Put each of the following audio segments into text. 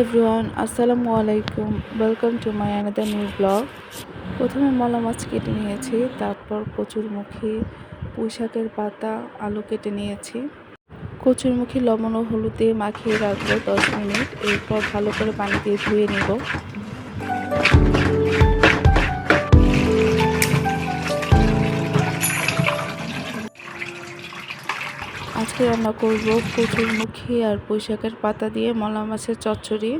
Everyone আসসালামু আলাইকুম welcome to my another new blog প্রথমে মলা মাছ কেটে নিয়েছি, তারপর কচুরমুখী পুঁই শাকের পাতা, আলু কেটে নিয়েছি। কচুরমুখী লবণ ও হলুদ দিয়ে মাখিয়ে রাখব দশ মিনিট, এরপর ভালো করে পানি দিয়ে ধুয়ে নিব। আজকে রান্না করব কচুরমুখী আর পুঁই শাকের পাতা দিয়ে মলা মাছের চচ্চড়ি।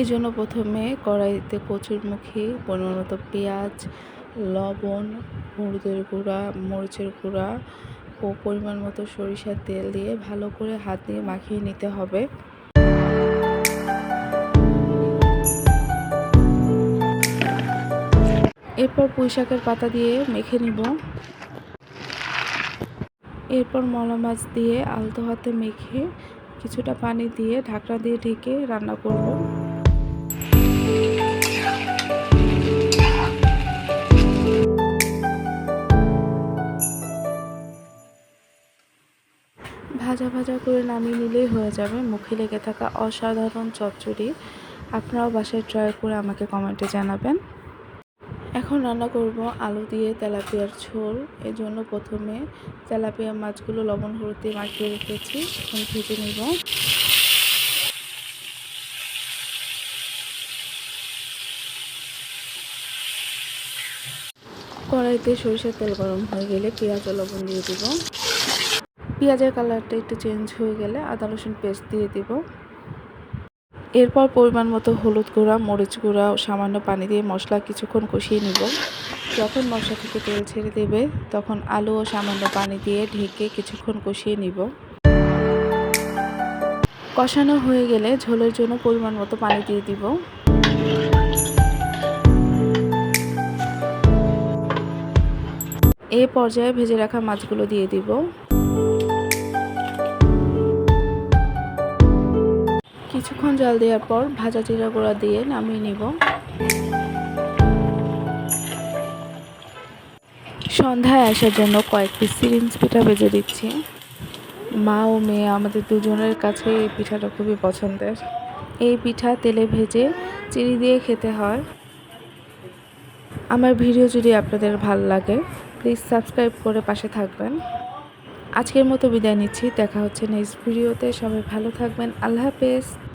এই জন্য প্রথমে কড়াইতে কচুরমুখী পরিমাণ মতো পেঁয়াজ, লবণ, হলুদের গুঁড়া, মরিচের গুঁড়া ও পরিমাণ মতো সরিষার তেল দিয়ে ভালো করে হাত দিয়ে মাখিয়ে নিতে হবে। এরপর পুঁই শাকের পাতা দিয়ে মেখে নিব। এরপর মলা মাছ দিয়ে আলতো হাতে মেখে কিছুটা পানি দিয়ে ঢাকনা দিয়ে ঢেকে রান্না করব। ভাজা ভাজা করে নামিয়ে নিলেই হয়ে যাবে। মুখে লেগে থাকা অসাধারণ চচ্চড়ি। আপনারাও বাসায় ট্রাই করে আমাকে কমেন্টে জানাবেন। এখন রান্না করব আলু দিয়ে তেলাপিয়ার ঝোল। এর জন্য প্রথমে তেলাপিয়া মাছগুলো লবণ, হলুদ দিয়ে মাখিয়ে রেখেছি। এখন ভেজে নিব। কড়াইতে সরিষার তেল গরম হয়ে গেলে পেঁয়াজ লবণ দিয়ে দিব। পেঁয়াজের কালারটা একটু চেঞ্জ হয়ে গেলে আদা, রসুন পেস্ট দিয়ে দিব। এরপর পরিমাণ মতো হলুদ গুঁড়া, মরিচ গুঁড়া ও সামান্য পানি দিয়ে মশলা কিছুক্ষণ কষিয়ে নিব। যখন মশলা থেকে তেল ছেড়ে দেবে, তখন আলু ও সামান্য পানি দিয়ে ঢেকে কিছুক্ষণ কষিয়ে নিব। কষানো হয়ে গেলে ঝোলের জন্য পরিমাণ মতো পানি দিয়ে দিব। এ পর্যায়ে ভেজে রাখা মাছগুলো দিয়ে দিব। কিছুক্ষণ জাল দেওয়ার পর ভাজা জিরা গুঁড়া দিয়ে নামিয়ে নেব। সন্ধ্যায় আসার জন্য কয়েক সিরিঞ্জ পিঠা ভেজে দিচ্ছি। মা ও মেয়ে আমাদের দুজনের কাছে এই পিঠাটা খুবই পছন্দের। এই পিঠা তেলে ভেজে চিনি দিয়ে খেতে হয়। আমার ভিডিও যদি আপনাদের ভালো লাগে প্লিজ সাবস্ক্রাইব করে পাশে থাকবেন। আজকের মতো বিদায় নিচ্ছি। দেখা হচ্ছে নেক্সট ভিডিওতে সবাই ভালো থাকবেন। আল্লাহ হাফেজ।